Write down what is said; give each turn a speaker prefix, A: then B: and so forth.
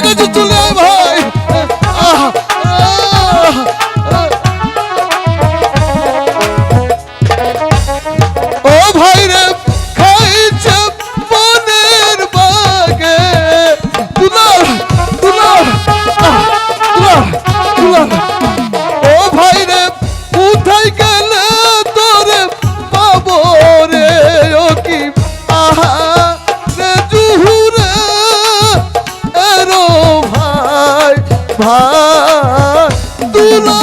A: 这个就走了。ভার দিলা